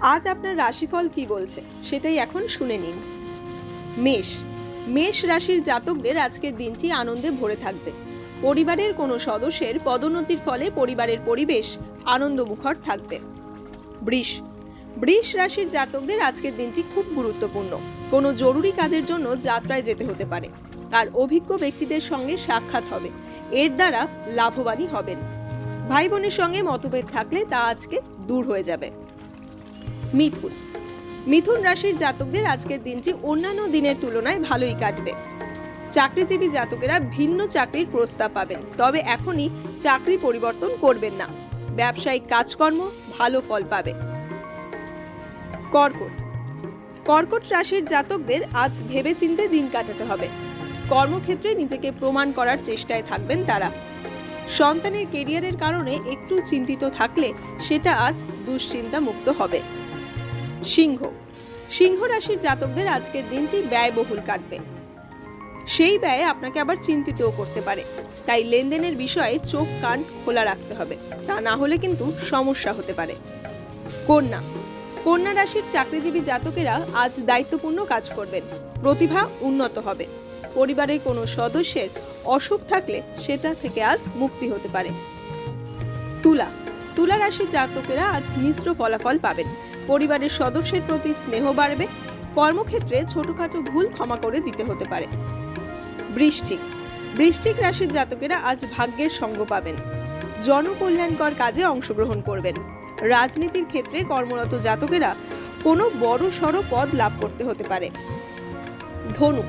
আজ আপনার রাশিফল কি বলছে, সেটাই এখন শুনে নিন। মেষ মেষ রাশির জাতকদের আজকের দিনটি আনন্দে ভরে থাকবে। পরিবারের কোনো সদস্যের পদোন্নতির ফলে পরিবারের পরিবেশ আনন্দমুখর থাকবে। বৃষ বৃষ রাশির জাতকদের আজকের দিনটি খুব গুরুত্বপূর্ণ। কোনো জরুরি কাজের জন্য যাত্রায় যেতে হতে পারে। আর অভিজ্ঞ ব্যক্তিদের সঙ্গে সাক্ষাৎ হবে। এর দ্বারা লাভবানই হবেন। ভাই বোনের সঙ্গে মতভেদ থাকলে তা আজকে দূর হয়ে যাবে। মিথুন। মিথুন রাশির জাতকদের আজকের দিনটি অন্যান্য দিনের তুলনায় ভালোই কাটবে। চাকরিজীবী জাতকেরা ভিন্ন চাকরির প্রস্তাব পাবেন, তবে এখনই চাকরি পরিবর্তন করবেন না। ব্যবসায়িক কাজকর্ম ভালো ফল পাবে। কর্কট। কর্কট রাশির জাতকদের আজ ভেবেচিন্তে দিন কাটাতে হবে। কর্মক্ষেত্রে নিজেকে প্রমাণ করার চেষ্টায় থাকবেন তারা। সন্তানের কেরিয়ারের কারণে একটু চিন্তিত থাকলে সেটা আজ দুশ্চিন্তা মুক্ত হবে। সিংহ। সিংহ রাশির জাতকদের আজকের দিনটি ব্যয়বহুল কাটবে। সেই ব্যয় আপনাকে আবার চিন্তিতও করতে পারে। তাই লেনদেনের বিষয়ে চোখ কান খোলা রাখতে হবে। তা না হলে কিন্তু সমস্যা হতে পারে। কন্যা। কন্যা রাশির চাকরিজীবী জাতকেরা আজ দায়িত্বপূর্ণ কাজ করবেন। প্রতিভা উন্নত হবে। পরিবারের কোনো সদস্যের অসুখ থাকলে সেটা থেকে আজ মুক্তি হতে পারে। তুলা। তুলা রাশির জাতকেরা আজ মিশ্র ফলাফল পাবেন। পরিবারের সদস্যের প্রতি স্নেহ বাড়বে। কর্মক্ষেত্রে ছোটখাটো ভুল ক্ষমা করে দিতে হতে পারে। বৃশ্চিক। বৃশ্চিক রাশির জাতকেরা আজ ভাগ্যের সঙ্গ পাবেন। জনকল্যাণকর কাজে অংশগ্রহণ করবেন। রাজনীতির ক্ষেত্রে কর্মরত জাতকেরা কোনো বড় সড় পদ লাভ করতে হতে পারে। ধনু।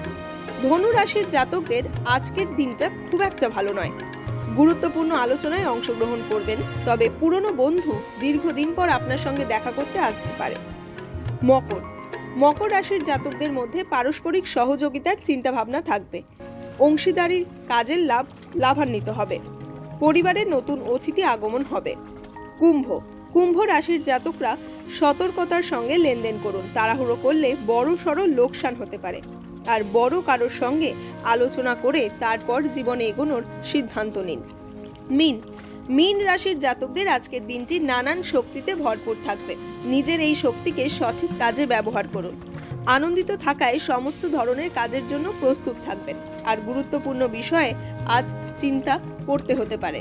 ধনু রাশির জাতকদের আজকের দিনটা খুব একটা ভালো নয়। গুরুত্বপূর্ণ আলোচনায় অংশগ্রহণ করবেন। তবে পুরনো বন্ধু দীর্ঘদিন পর আপনার সঙ্গে দেখা করতে আসতে পারে। মকর। মকর রাশির জাতকদের মধ্যে পারস্পরিক সহযোগিতার চিন্তাভাবনা থাকবে। অংশীদারির কাজের লাভ লাভান্বিত হবে। পরিবারের নতুন অতিথি আগমন হবে। কুম্ভ। কুম্ভ রাশির জাতকরা সতর্কতার সঙ্গে লেনদেন করুন। তাড়াহুড়ো করলে বড় সড়ো লোকসান হতে পারে। আর বড় কারোর সঙ্গে আলোচনা করে তারপর জীবনে এগোনোর সিদ্ধান্ত নিন। মিন মিন রাশির জাতকদের আজকের দিনটি নানান শক্তিতে ভরপুর থাকবে। নিজের এই শক্তিকে সঠিক কাজে ব্যবহার করুন। আনন্দিত থাকায় সমস্ত ধরনের কাজের জন্য প্রস্তুত থাকবেন। আর গুরুত্বপূর্ণ বিষয়ে আজ চিন্তা করতে হতে পারে।